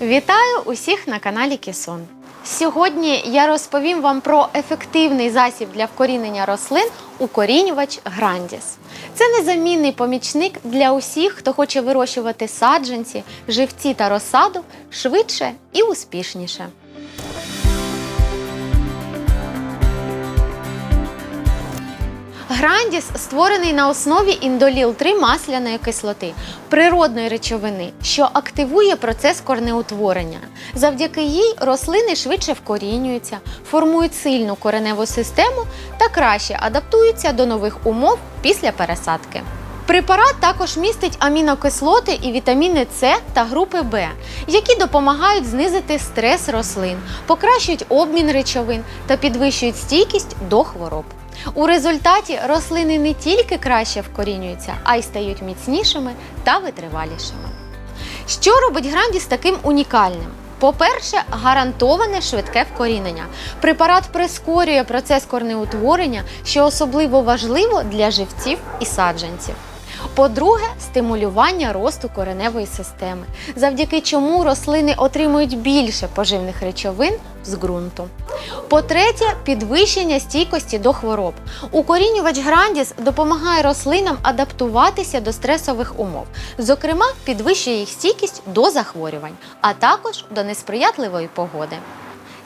Вітаю усіх на каналі Кісон. Сьогодні я розповім вам про ефективний засіб для вкорінення рослин укорінювач Грандіс. Це незамінний помічник для усіх, хто хоче вирощувати саджанці, живці та розсаду швидше і успішніше. Грандіс створений на основі індоліл 3 масляної кислоти, природної речовини, що активує процес корнеутворення. Завдяки їй рослини швидше вкорінюються, формують сильну кореневу систему та краще адаптуються до нових умов після пересадки. Препарат також містить амінокислоти і вітаміни С та групи В, які допомагають знизити стрес рослин, покращують обмін речовин та підвищують стійкість до хвороб. У результаті рослини не тільки краще вкорінюються, а й стають міцнішими та витривалішими. Що робить Грандіс таким унікальним? По-перше, гарантоване швидке вкорінення. Препарат прискорює процес корнеутворення, що особливо важливо для живців і саджанців. По-друге, стимулювання росту кореневої системи, завдяки чому рослини отримують більше поживних речовин з ґрунту. По-третє, підвищення стійкості до хвороб. Укорінювач Грандіс допомагає рослинам адаптуватися до стресових умов, зокрема, підвищує їх стійкість до захворювань, а також до несприятливої погоди.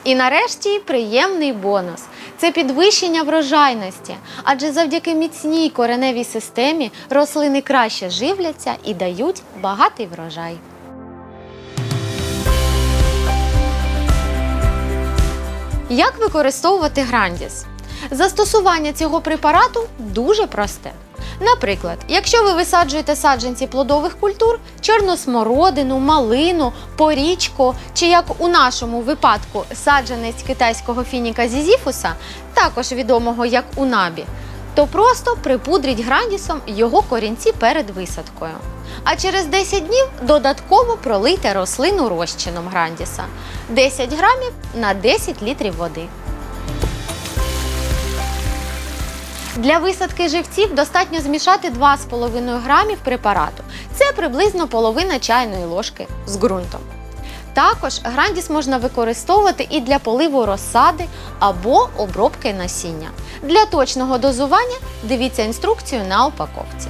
І нарешті приємний бонус це підвищення врожайності, адже завдяки міцній кореневій системі рослини краще живляться і дають багатий врожай. Як використовувати грандіс? Застосування цього препарату дуже просте. Наприклад, якщо ви висаджуєте саджанці плодових культур, чорносмородину, малину, порічку, чи як у нашому випадку саджанець китайського фініка зізіфуса, також відомого як унабі, то просто припудріть грандісом його корінці перед висадкою. А через 10 днів додатково пролийте рослину розчином грандіса 10 грамів на 10 літрів води. Для висадки живців достатньо змішати 2,5 грамів препарату. Це приблизно половина чайної ложки з ґрунтом. Також грандіс можна використовувати і для поливу розсади або обробки насіння. Для точного дозування дивіться інструкцію на упаковці.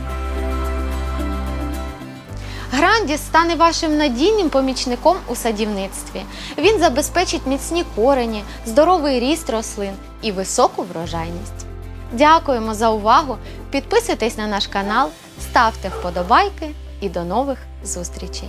Грандіс стане вашим надійним помічником у садівництві. Він забезпечить міцні корені, здоровий ріст рослин і високу врожайність. Дякуємо за увагу! Підписуйтесь на наш канал, ставте вподобайки і до нових зустрічей!